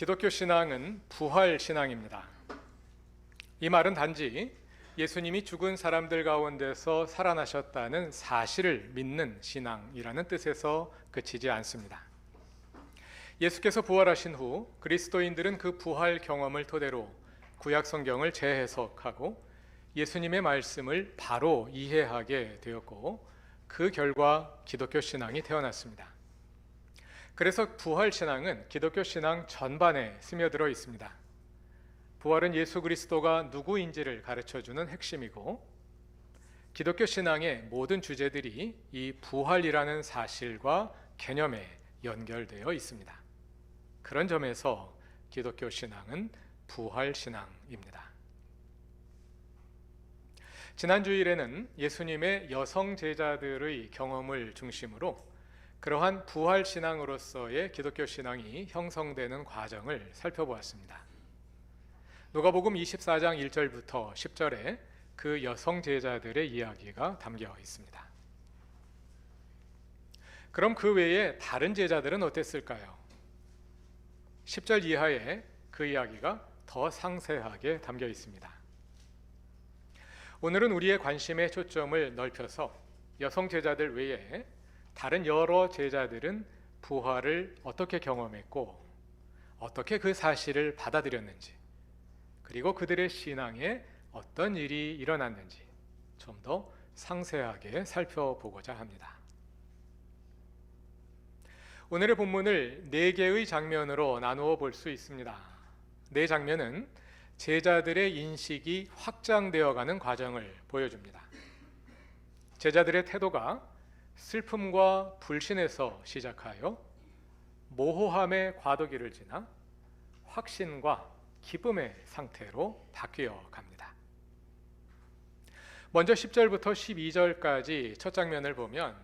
기독교 신앙은 부활 신앙입니다. 이 말은 단지 예수님이 죽은 사람들 가운데서 살아나셨다는 사실을 믿는 신앙이라는 뜻에서 그치지 않습니다. 예수께서 부활하신 후 그리스도인들은 그 부활 경험을 토대로 구약 성경을 재해석하고 예수님의 말씀을 바로 이해하게 되었고 그 결과 기독교 신앙이 태어났습니다. 그래서 부활 신앙은 기독교 신앙 전반에 스며들어 있습니다. 부활은 예수 그리스도가 누구인지를 가르쳐 주는 핵심이고 기독교 신앙의 모든 주제들이 이 부활이라는 사실과 개념에 연결되어 있습니다. 그런 점에서 기독교 신앙은 부활 신앙입니다. 지난 주일에는 예수님의 여성 제자들의 경험을 중심으로 그러한 부활 신앙으로서의 기독교 신앙이 형성되는 과정을 살펴보았습니다. 누가복음 24장 1절부터 10절에 그 여성 제자들의 이야기가 담겨 있습니다. 그럼 그 외에 다른 제자들은 어땠을까요? 10절 이하에 그 이야기가 더 상세하게 담겨 있습니다. 오늘은 우리의 관심의 초점을 넓혀서 여성 제자들 외에 다른 여러 제자들은 부활을 어떻게 경험했고 어떻게 그 사실을 받아들였는지 그리고 그들의 신앙에 어떤 일이 일어났는지 좀 더 상세하게 살펴보고자 합니다. 오늘의 본문을 네 개의 장면으로 나누어 볼 수 있습니다. 네 장면은 제자들의 인식이 확장되어 가는 과정을 보여줍니다. 제자들의 태도가 슬픔과 불신에서 시작하여 모호함의 과도기를 지나 확신과 기쁨의 상태로 바뀌어 갑니다. 먼저 10절부터 12절까지 첫 장면을 보면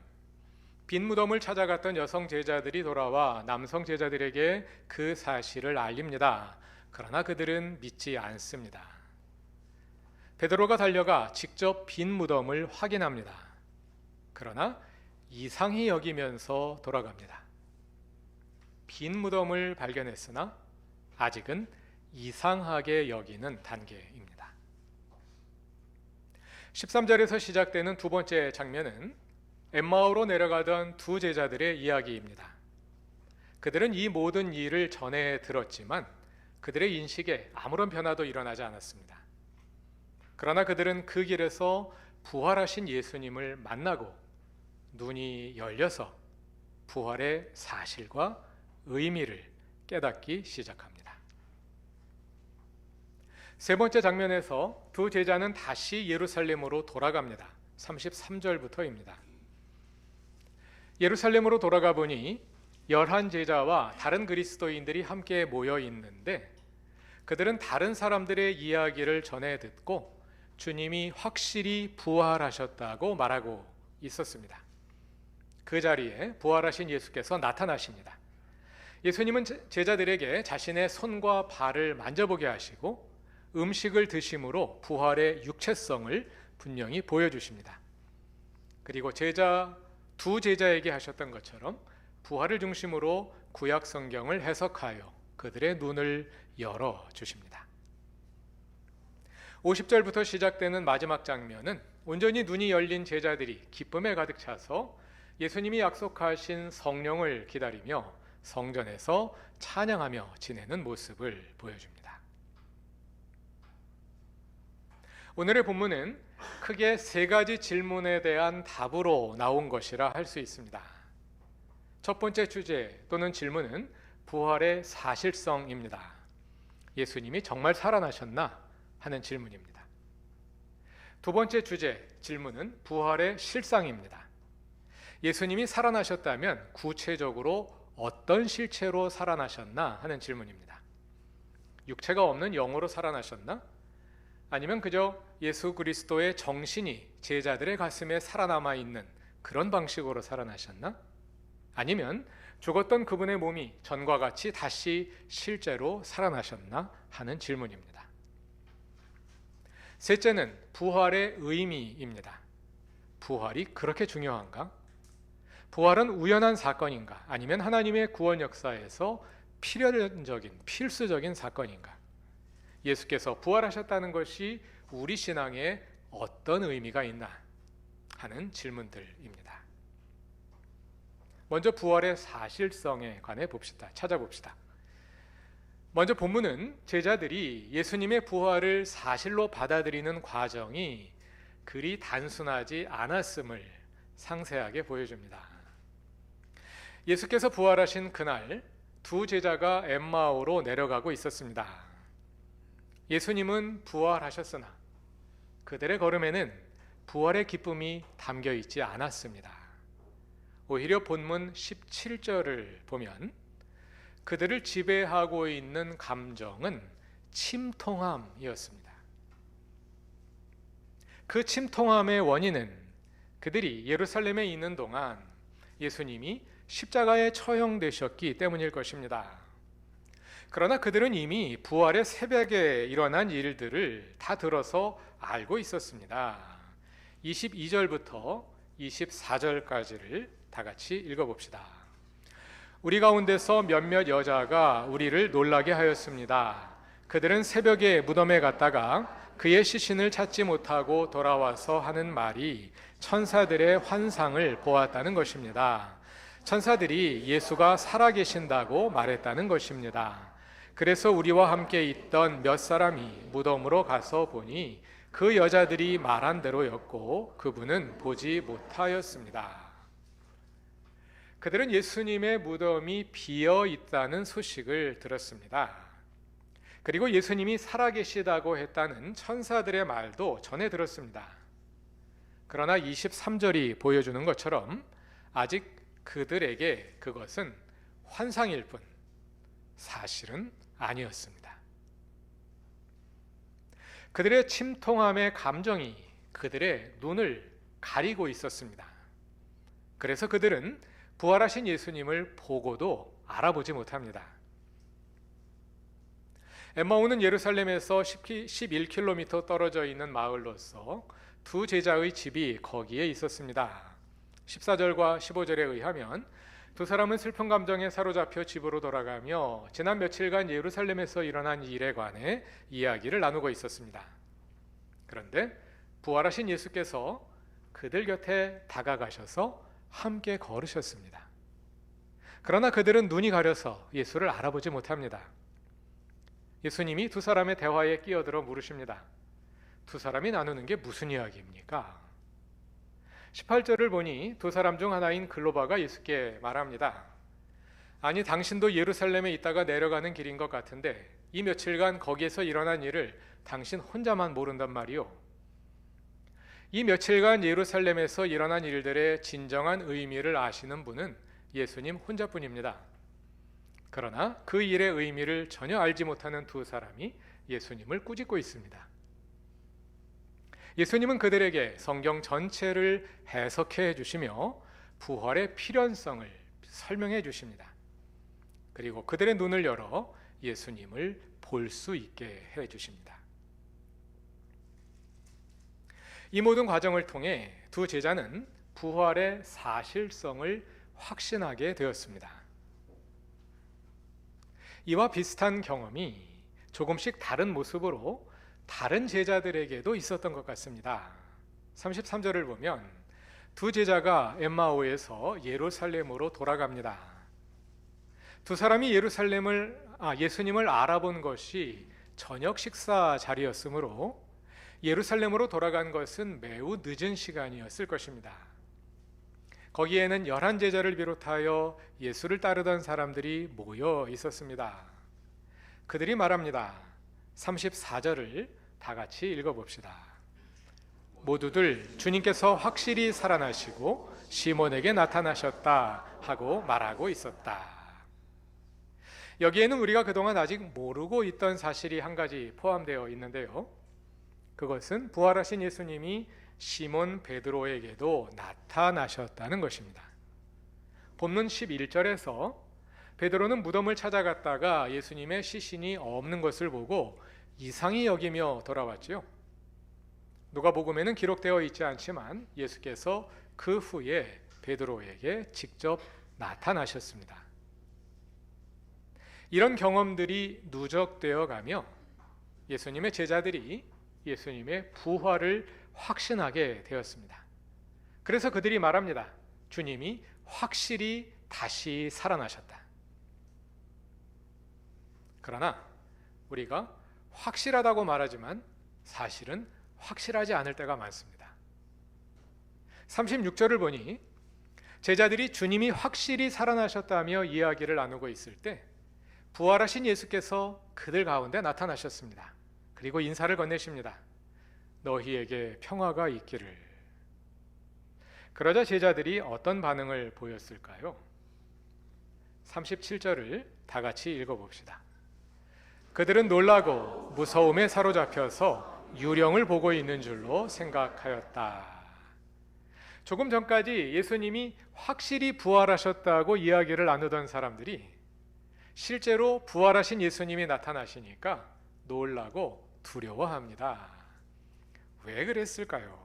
빈 무덤을 찾아갔던 여성 제자들이 돌아와 남성 제자들에게 그 사실을 알립니다. 그러나 그들은 믿지 않습니다. 베드로가 달려가 직접 빈 무덤을 확인합니다. 그러나 이상히 여기면서 돌아갑니다. 빈 무덤을 발견했으나 아직은 이상하게 여기는 단계입니다. 13절에서 시작되는 두 번째 장면은 엠마오로 내려가던 두 제자들의 이야기입니다. 그들은 이 모든 일을 전해 들었지만 그들의 인식에 아무런 변화도 일어나지 않았습니다. 그러나 그들은 그 길에서 부활하신 예수님을 만나고 눈이 열려서 부활의 사실과 의미를 깨닫기 시작합니다. 세 번째 장면에서 두 제자는 다시 예루살렘으로 돌아갑니다. 33절부터입니다. 예루살렘으로 돌아가 보니 열한 제자와 다른 그리스도인들이 함께 모여 있는데 그들은 다른 사람들의 이야기를 전해 듣고 주님이 확실히 부활하셨다고 말하고 있었습니다. 그 자리에 부활하신 예수께서 나타나십니다. 예수님은 제자들에게 자신의 손과 발을 만져보게 하시고 음식을 드심으로 부활의 육체성을 분명히 보여주십니다. 그리고 제자 두 제자에게 하셨던 것처럼 부활을 중심으로 구약 성경을 해석하여 그들의 눈을 열어 주십니다. 50절부터 시작되는 마지막 장면은 온전히 눈이 열린 제자들이 기쁨에 가득 차서 예수님이 약속하신 성령을 기다리며 성전에서 찬양하며 지내는 모습을 보여줍니다. 오늘의 본문은 크게 세 가지 질문에 대한 답으로 나온 것이라 할 수 있습니다. 첫 번째 주제 또는 질문은 부활의 사실성입니다. 예수님이 정말 살아나셨나 하는 질문입니다. 두 번째 주제 질문은 부활의 실상입니다. 예수님이 살아나셨다면 구체적으로 어떤 실체로 살아나셨나 하는 질문입니다. 육체가 없는 영으로 살아나셨나? 아니면 그저 예수 그리스도의 정신이 제자들의 가슴에 살아남아 있는 그런 방식으로 살아나셨나? 아니면 죽었던 그분의 몸이 전과 같이 다시 실제로 살아나셨나 하는 질문입니다. 셋째는 부활의 의미입니다. 부활이 그렇게 중요한가? 부활은 우연한 사건인가? 아니면 하나님의 구원 역사에서 필연적인 필수적인 사건인가? 예수께서 부활하셨다는 것이 우리 신앙에 어떤 의미가 있나 하는 질문들입니다. 먼저 부활의 사실성에 관해 봅시다. 찾아봅시다. 먼저 본문은 제자들이 예수님의 부활을 사실로 받아들이는 과정이 그리 단순하지 않았음을 상세하게 보여줍니다. 예수께서 부활하신 그날 두 제자가 엠마오로 내려가고 있었습니다. 예수님은 부활하셨으나 그들의 걸음에는 부활의 기쁨이 담겨 있지 않았습니다. 오히려 본문 17절을 보면 그들을 지배하고 있는 감정은 침통함이었습니다. 그 침통함의 원인은 그들이 예루살렘에 있는 동안 예수님이 십자가에 처형되셨기 때문일 것입니다. 그러나 그들은 이미 부활의 새벽에 일어난 일들을 다 들어서 알고 있었습니다. 22절부터 24절까지를 다 같이 읽어봅시다. 우리 가운데서 몇몇 여자가 우리를 놀라게 하였습니다. 그들은 새벽에 무덤에 갔다가 그의 시신을 찾지 못하고 돌아와서 하는 말이 천사들의 환상을 보았다는 것입니다. 천사들이 예수가 살아계신다고 말했다는 것입니다. 그래서 우리와 함께 있던 몇 사람이 무덤으로 가서 보니 그 여자들이 말한 대로였고 그분은 보지 못하였습니다. 그들은 예수님의 무덤이 비어 있다는 소식을 들었습니다. 그리고 예수님이 살아계시다고 했다는 천사들의 말도 전해 들었습니다. 그러나 23절이 보여주는 것처럼 아직 그들에게 그것은 환상일 뿐 사실은 아니었습니다. 그들의 침통함의 감정이 그들의 눈을 가리고 있었습니다. 그래서 그들은 부활하신 예수님을 보고도 알아보지 못합니다. 엠마오는 예루살렘에서 11km 떨어져 있는 마을로서 두 제자의 집이 거기에 있었습니다. 14절과 15절에 의하면 두 사람은 슬픈 감정에 사로잡혀 집으로 돌아가며 지난 며칠간 예루살렘에서 일어난 일에 관해 이야기를 나누고 있었습니다. 그런데 부활하신 예수께서 그들 곁에 다가가셔서 함께 걸으셨습니다. 그러나 그들은 눈이 가려서 예수를 알아보지 못합니다. 예수님이 두 사람의 대화에 끼어들어 물으십니다. 두 사람이 나누는 게 무슨 이야기입니까? 18절을 보니 두 사람 중 하나인 글로바가 예수께 말합니다. 아니 당신도 예루살렘에 있다가 내려가는 길인 것 같은데 이 며칠간 거기에서 일어난 일을 당신 혼자만 모른단 말이오. 이 며칠간 예루살렘에서 일어난 일들의 진정한 의미를 아시는 분은 예수님 혼자뿐입니다. 그러나 그 일의 의미를 전혀 알지 못하는 두 사람이 예수님을 꾸짖고 있습니다. 예수님은 그들에게 성경 전체를 해석해 주시며 부활의 필연성을 설명해 주십니다. 그리고 그들의 눈을 열어 예수님을 볼 수 있게 해 주십니다. 이 모든 과정을 통해 두 제자는 부활의 사실성을 확신하게 되었습니다. 이와 비슷한 경험이 조금씩 다른 모습으로 다른 제자들에게도 있었던 것 같습니다. 33절을 보면 두 제자가 엠마오에서 예루살렘으로 돌아갑니다. 두 사람이 예루살렘을 아, 예수님을 알아본 것이 저녁 식사 자리였으므로 예루살렘으로 돌아간 것은 매우 늦은 시간이었을 것입니다. 거기에는 열한 제자를 비롯하여 예수를 따르던 사람들이 모여 있었습니다. 그들이 말합니다. 34절을 다 같이 읽어봅시다. 모두들 주님께서 확실히 살아나시고 시몬에게 나타나셨다 하고 말하고 있었다. 여기에는 우리가 그동안 아직 모르고 있던 사실이 한 가지 포함되어 있는데요. 그것은 부활하신 예수님이 시몬 베드로에게도 나타나셨다는 것입니다. 본문 11절에서 베드로는 무덤을 찾아갔다가 예수님의 시신이 없는 것을 보고 이상히 여기며 돌아왔지요. 누가복음에는 기록되어 있지 않지만 예수께서 그 후에 베드로에게 직접 나타나셨습니다. 이런 경험들이 누적되어 가며 예수님의 제자들이 예수님의 부활을 확신하게 되었습니다. 그래서 그들이 말합니다. 주님이 확실히 다시 살아나셨다. 그러나 우리가 확실하다고 말하지만 사실은 확실하지 않을 때가 많습니다. 36절을 보니 제자들이 주님이 확실히 살아나셨다며 이야기를 나누고 있을 때 부활하신 예수께서 그들 가운데 나타나셨습니다. 그리고 인사를 건네십니다. 너희에게 평화가 있기를. 그러자 제자들이 어떤 반응을 보였을까요? 37절을 다 같이 읽어봅시다. 그들은 놀라고 무서움에 사로잡혀서 유령을 보고 있는 줄로 생각하였다. 조금 전까지 예수님이 확실히 부활하셨다고 이야기를 나누던 사람들이 실제로 부활하신 예수님이 나타나시니까 놀라고 두려워합니다. 왜 그랬을까요?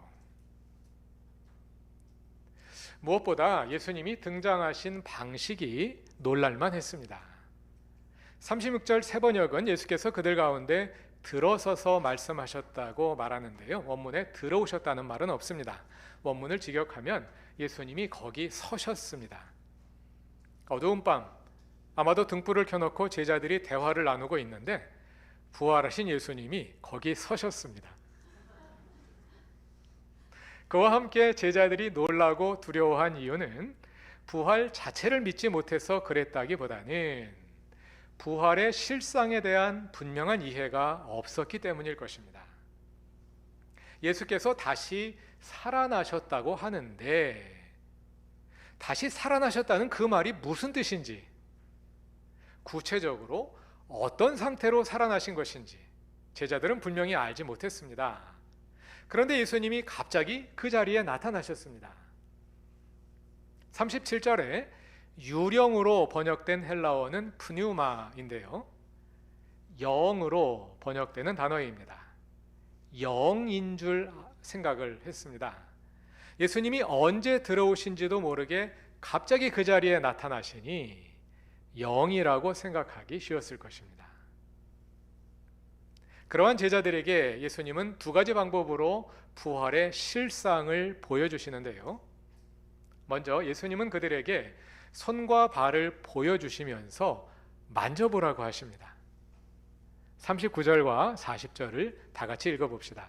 무엇보다 예수님이 등장하신 방식이 놀랄만 했습니다. 36절 세 번역은 예수께서 그들 가운데 들어서서 말씀하셨다고 말하는데요. 원문에 들어오셨다는 말은 없습니다. 원문을 직역하면 예수님이 거기 서셨습니다. 어두운 밤 아마도 등불을 켜놓고 제자들이 대화를 나누고 있는데 부활하신 예수님이 거기 서셨습니다. 그와 함께 제자들이 놀라고 두려워한 이유는 부활 자체를 믿지 못해서 그랬다기보다는 부활의 실상에 대한 분명한 이해가 없었기 때문일 것입니다. 예수께서 다시 살아나셨다고 하는데 다시 살아나셨다는 그 말이 무슨 뜻인지 구체적으로 어떤 상태로 살아나신 것인지 제자들은 분명히 알지 못했습니다. 그런데 예수님이 갑자기 그 자리에 나타나셨습니다. 37절에 유령으로 번역된 헬라어는 푸뉴마인데요. 영으로 번역되는 단어입니다. 영인 줄 생각을 했습니다. 예수님이 언제 들어오신지도 모르게 갑자기 그 자리에 나타나시니 영이라고 생각하기 쉬웠을 것입니다. 그러한 제자들에게 예수님은 두 가지 방법으로 부활의 실상을 보여주시는데요. 먼저 예수님은 그들에게 손과 발을 보여주시면서 만져보라고 하십니다. 39절과 40절을 다 같이 읽어봅시다.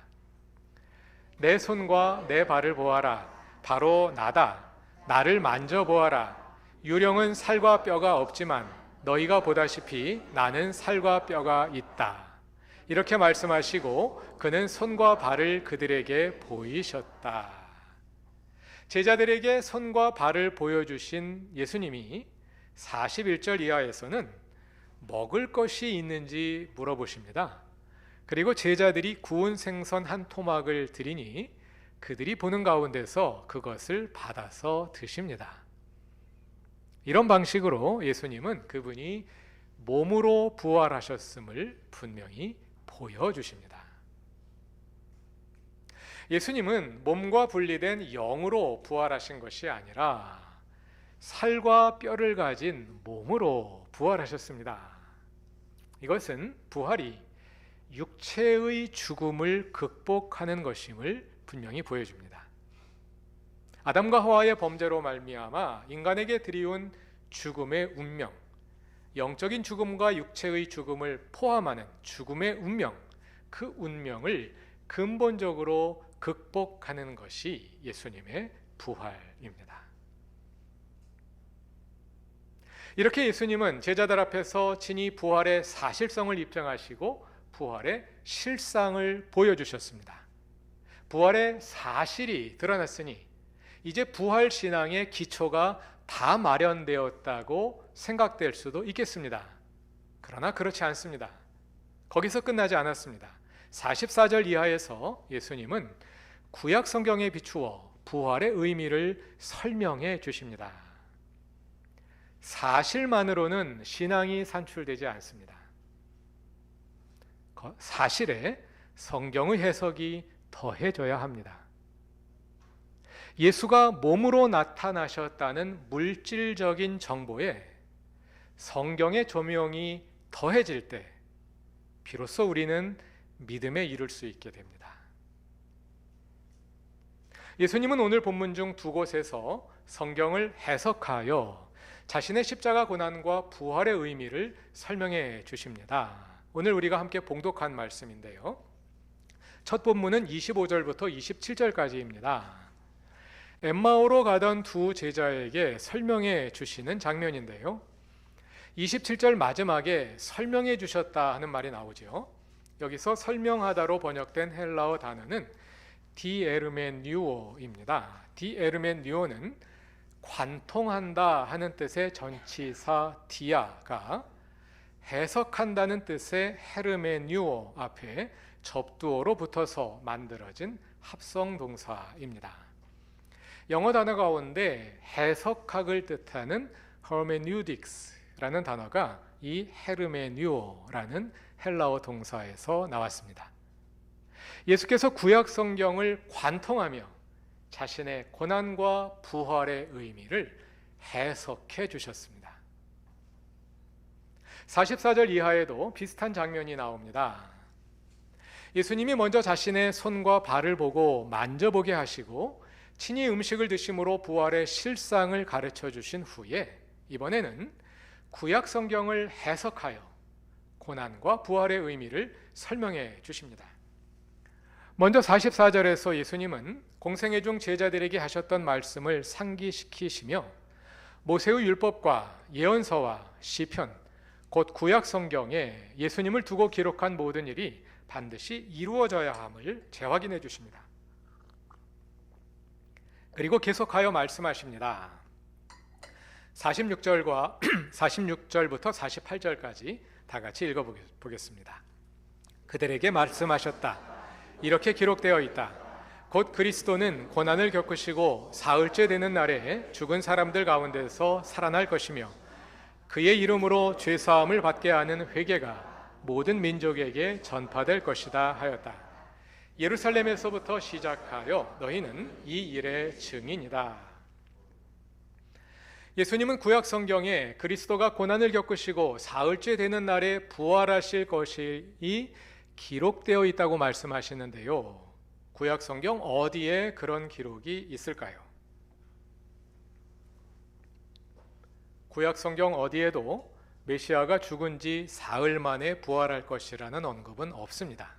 내 손과 내 발을 보아라. 바로 나다. 나를 만져보아라. 유령은 살과 뼈가 없지만 너희가 보다시피 나는 살과 뼈가 있다. 이렇게 말씀하시고 그는 손과 발을 그들에게 보이셨다. 제자들에게 손과 발을 보여주신 예수님이 41절 이하에서는 먹을 것이 있는지 물어보십니다. 그리고 제자들이 구운 생선 한 토막을 드리니 그들이 보는 가운데서 그것을 받아서 드십니다. 이런 방식으로 예수님은 그분이 몸으로 부활하셨음을 분명히 보여주십니다. 예수님은 몸과 분리된 영으로 부활하신 것이 아니라 살과 뼈를 가진 몸으로 부활하셨습니다. 이것은 부활이 육체의 죽음을 극복하는 것임을 분명히 보여줍니다. 아담과 하와의 범죄로 말미암아 인간에게 드리운 죽음의 운명, 영적인 죽음과 육체의 죽음을 포함하는 죽음의 운명, 그 운명을 근본적으로 극복하는 것이 예수님의 부활입니다. 이렇게 예수님은 제자들 앞에서 친히 부활의 사실성을 입증하시고 부활의 실상을 보여주셨습니다. 부활의 사실이 드러났으니 이제 부활 신앙의 기초가 다 마련되었다고 생각될 수도 있겠습니다. 그러나 그렇지 않습니다. 거기서 끝나지 않았습니다. 44절 이하에서 예수님은 구약 성경에 비추어 부활의 의미를 설명해 주십니다. 사실만으로는 신앙이 산출되지 않습니다. 사실에 성경의 해석이 더해져야 합니다. 예수가 몸으로 나타나셨다는 물질적인 정보에 성경의 조명이 더해질 때 비로소 우리는 믿음에 이룰 수 있게 됩니다. 예수님은 오늘 본문 중 두 곳에서 성경을 해석하여 자신의 십자가 고난과 부활의 의미를 설명해 주십니다. 오늘 우리가 함께 봉독한 말씀인데요. 첫 본문은 25절부터 27절까지입니다. 엠마오로 가던 두 제자에게 설명해 주시는 장면인데요. 27절 마지막에 설명해 주셨다 하는 말이 나오죠. 여기서 설명하다로 번역된 헬라어 단어는 디에르멘뉴오입니다. 디에르멘뉴오는 관통한다 하는 뜻의 전치사 디아가 해석한다는 뜻의 헤르메뉴오 앞에 접두어로 붙어서 만들어진 합성 동사입니다. 영어 단어 가운데 해석학을 뜻하는 hermeneutics라는 단어가 이 헤르메뉴오라는 헬라어 동사에서 나왔습니다. 예수께서 구약 성경을 관통하며 자신의 고난과 부활의 의미를 해석해 주셨습니다. 44절 이하에도 비슷한 장면이 나옵니다. 예수님이 먼저 자신의 손과 발을 보고 만져보게 하시고 친히 음식을 드심으로 부활의 실상을 가르쳐 주신 후에 이번에는 구약 성경을 해석하여 고난과 부활의 의미를 설명해 주십니다. 먼저 44절에서 예수님은 공생애 중 제자들에게 하셨던 말씀을 상기시키시며 모세의 율법과 예언서와 시편 곧 구약 성경에 예수님을 두고 기록한 모든 일이 반드시 이루어져야 함을 재확인해 주십니다. 그리고 계속하여 말씀하십니다. 46절과 46절부터 48절까지 다 같이 읽어 보겠습니다. 그들에게 말씀하셨다. 이렇게 기록되어 있다. 곧 그리스도는 고난을 겪으시고 사흘째 되는 날에 죽은 사람들 가운데서 살아날 것이며 그의 이름으로 죄 사함을 받게 하는 회개가 모든 민족에게 전파될 것이다 하였다. 예루살렘에서부터 시작하여 너희는 이 일의 증인이다. 예수님은 구약 성경에 그리스도가 고난을 겪으시고 사흘째 되는 날에 부활하실 것이 기록되어 있다고 말씀하시는데요. 구약 성경 어디에 그런 기록이 있을까요? 구약 성경 어디에도 메시아가 죽은 지 사흘 만에 부활할 것이라는 언급은 없습니다.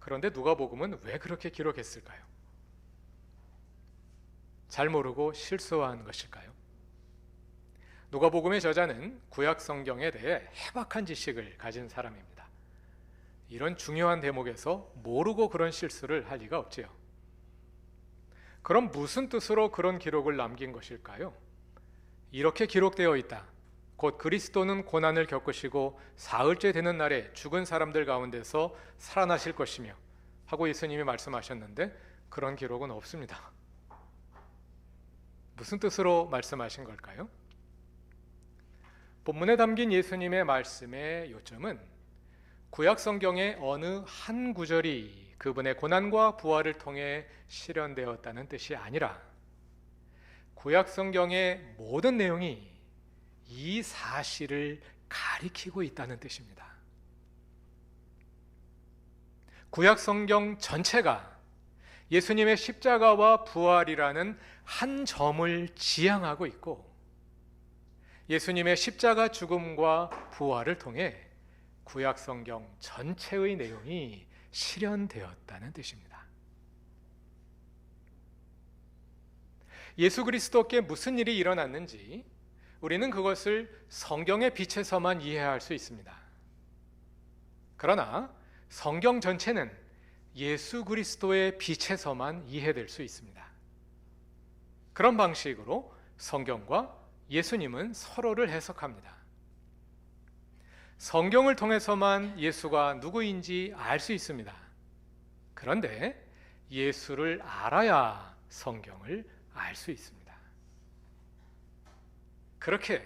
그런데 누가복음은 왜 그렇게 기록했을까요? 잘 모르고 실수한 것일까요? 누가복음의 저자는 구약 성경에 대해 해박한 지식을 가진 사람입니다. 이런 중요한 대목에서 모르고 그런 실수를 할 리가 없지요. 그럼 무슨 뜻으로 그런 기록을 남긴 것일까요? 이렇게 기록되어 있다. 곧 그리스도는 고난을 겪으시고 사흘째 되는 날에 죽은 사람들 가운데서 살아나실 것이며 하고 예수님이 말씀하셨는데 그런 기록은 없습니다. 무슨 뜻으로 말씀하신 걸까요? 본문에 담긴 예수님의 말씀의 요점은 구약 성경의 어느 한 구절이 그분의 고난과 부활을 통해 실현되었다는 뜻이 아니라 구약 성경의 모든 내용이 이 사실을 가리키고 있다는 뜻입니다. 구약 성경 전체가 예수님의 십자가와 부활이라는 한 점을 지향하고 있고 예수님의 십자가 죽음과 부활을 통해 구약 성경 전체의 내용이 실현되었다는 뜻입니다. 예수 그리스도께 무슨 일이 일어났는지 우리는 그것을 성경의 빛에서만 이해할 수 있습니다. 그러나 성경 전체는 예수 그리스도의 빛에서만 이해될 수 있습니다. 그런 방식으로 성경과 예수님은 서로를 해석합니다. 성경을 통해서만 예수가 누구인지 알 수 있습니다. 그런데 예수를 알아야 성경을 알 수 있습니다. 그렇게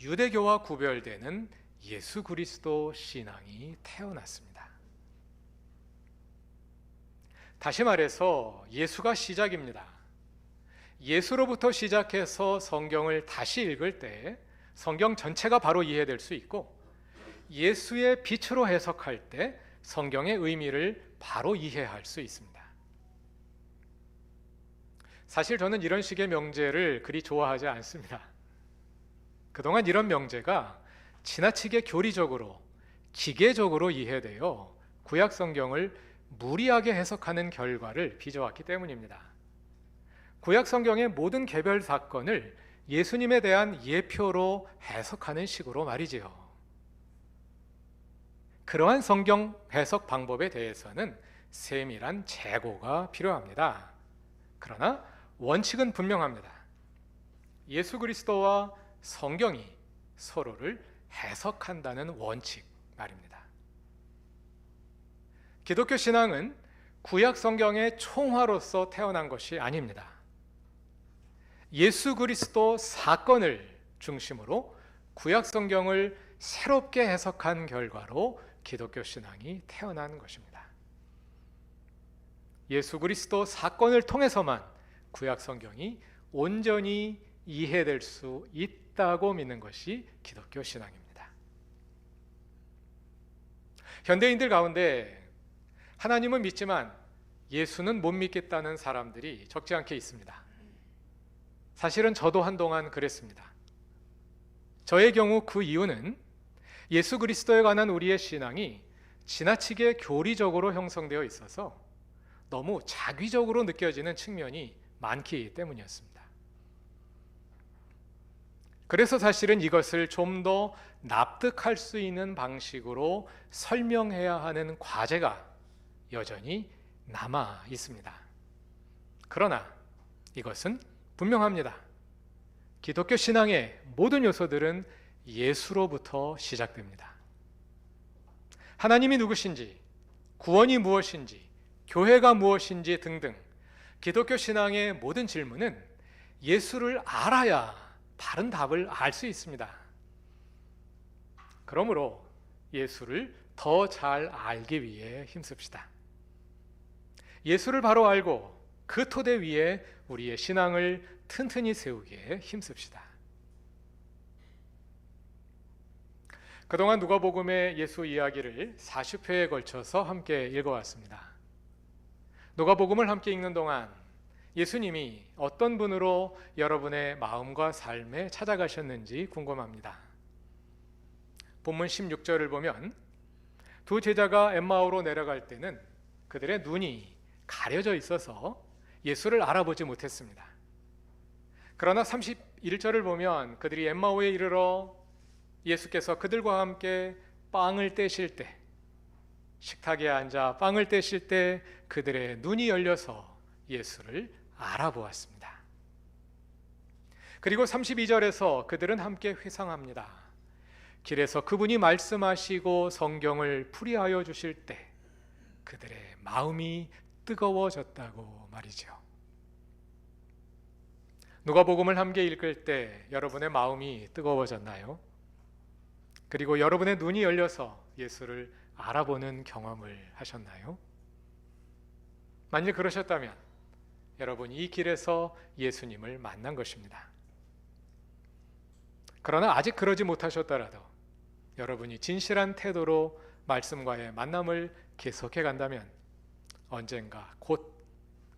유대교와 구별되는 예수 그리스도 신앙이 태어났습니다. 다시 말해서 예수가 시작입니다. 예수로부터 시작해서 성경을 다시 읽을 때 성경 전체가 바로 이해될 수 있고 예수의 빛으로 해석할 때 성경의 의미를 바로 이해할 수 있습니다. 사실 저는 이런 식의 명제를 그리 좋아하지 않습니다. 그동안 이런 명제가 지나치게 교리적으로 기계적으로 이해되어 구약 성경을 무리하게 해석하는 결과를 빚어왔기 때문입니다. 구약 성경의 모든 개별 사건을 예수님에 대한 예표로 해석하는 식으로 말이지요. 그러한 성경 해석 방법에 대해서는 세밀한 재고가 필요합니다. 그러나 원칙은 분명합니다. 예수 그리스도와 성경이 서로를 해석한다는 원칙 말입니다. 기독교 신앙은 구약 성경의 총화로서 태어난 것이 아닙니다. 예수 그리스도 사건을 중심으로 구약 성경을 새롭게 해석한 결과로 기독교 신앙이 태어난 것입니다. 예수 그리스도 사건을 통해서만 구약 성경이 온전히 이해될 수 있다고 믿는 것이 기독교 신앙입니다. 현대인들 가운데 하나님은 믿지만 예수는 못 믿겠다는 사람들이 적지 않게 있습니다. 사실은 저도 한동안 그랬습니다. 저의 경우 그 이유는 예수 그리스도에 관한 우리의 신앙이 지나치게 교리적으로 형성되어 있어서 너무 자기적으로 느껴지는 측면이 많기 때문이었습니다. 그래서 사실은 이것을 좀 더 납득할 수 있는 방식으로 설명해야 하는 과제가 여전히 남아 있습니다. 그러나 이것은 분명합니다. 기독교 신앙의 모든 요소들은 예수로부터 시작됩니다. 하나님이 누구신지, 구원이 무엇인지, 교회가 무엇인지 등등 기독교 신앙의 모든 질문은 예수를 알아야 바른 답을 알 수 있습니다. 그러므로 예수를 더 잘 알기 위해 힘씁시다. 예수를 바로 알고 그 토대 위에 우리의 신앙을 튼튼히 세우기에 힘씁시다. 그동안 누가복음의 예수 이야기를 40회에 걸쳐서 함께 읽어왔습니다. 누가복음을 함께 읽는 동안 예수님이 어떤 분으로 여러분의 마음과 삶에 찾아가셨는지 궁금합니다. 본문 16절을 보면 두 제자가 엠마오로 내려갈 때는 그들의 눈이 가려져 있어서 예수를 알아보지 못했습니다. 그러나 31절을 보면 그들이 엠마오에 이르러 예수께서 그들과 함께 빵을 떼실 때 식탁에 앉아 빵을 떼실 때 그들의 눈이 열려서 예수를 알아보았습니다. 그리고 32절에서 그들은 함께 회상합니다. 길에서 그분이 말씀하시고 성경을 풀이하여 주실 때 그들의 마음이 뜨거워졌다고 말이죠. 누가복음을 함께 읽을 때 여러분의 마음이 뜨거워졌나요? 그리고 여러분의 눈이 열려서 예수를 알아보는 경험을 하셨나요? 만일 그러셨다면 여러분 이 길에서 예수님을 만난 것입니다. 그러나 아직 그러지 못하셨더라도 여러분이 진실한 태도로 말씀과의 만남을 계속해 간다면 언젠가 곧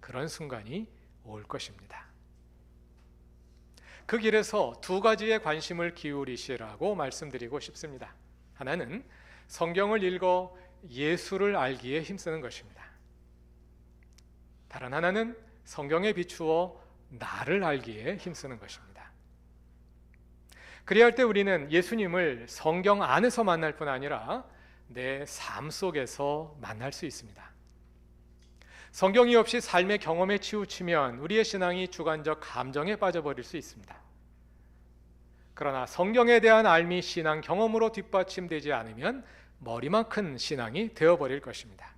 그런 순간이 올 것입니다. 그 길에서 두 가지의 관심을 기울이시라고 말씀드리고 싶습니다. 하나는 성경을 읽어 예수를 알기에 힘쓰는 것입니다. 다른 하나는 성경에 비추어 나를 알기에 힘쓰는 것입니다. 그리할 때 우리는 예수님을 성경 안에서 만날 뿐 아니라 내 삶 속에서 만날 수 있습니다. 성경이 없이 삶의 경험에 치우치면 우리의 신앙이 주관적 감정에 빠져버릴 수 있습니다. 그러나 성경에 대한 알미 신앙 경험으로 뒷받침되지 않으면 머리만 큰 신앙이 되어버릴 것입니다.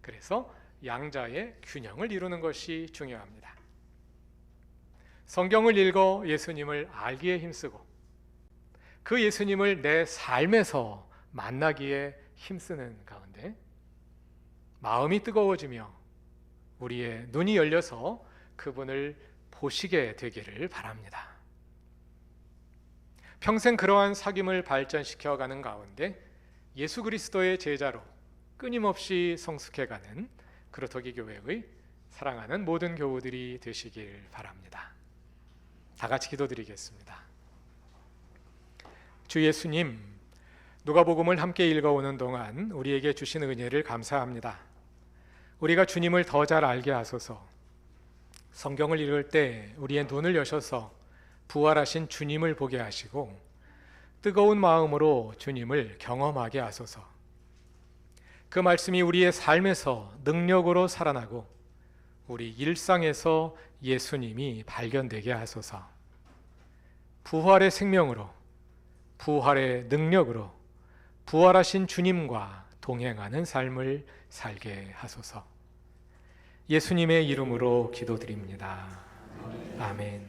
그래서 양자의 균형을 이루는 것이 중요합니다. 성경을 읽어 예수님을 알기에 힘쓰고 그 예수님을 내 삶에서 만나기에 힘쓰는 가운데 마음이 뜨거워지며 우리의 눈이 열려서 그분을 보시게 되기를 바랍니다. 평생 그러한 사귐을 발전시켜 가는 가운데 예수 그리스도의 제자로 끊임없이 성숙해 가는 그루터기 교회의 사랑하는 모든 교우들이 되시길 바랍니다. 다 같이 기도드리겠습니다. 주 예수님, 누가복음을 함께 읽어오는 동안 우리에게 주신 은혜를 감사합니다. 우리가 주님을 더 잘 알게 하소서. 성경을 읽을 때 우리의 눈을 여셔서 부활하신 주님을 보게 하시고 뜨거운 마음으로 주님을 경험하게 하소서. 그 말씀이 우리의 삶에서 능력으로 살아나고 우리 일상에서 예수님이 발견되게 하소서. 부활의 생명으로, 부활의 능력으로, 부활하신 주님과 동행하는 삶을 살게 하소서. 예수님의 이름으로 기도드립니다. 아멘.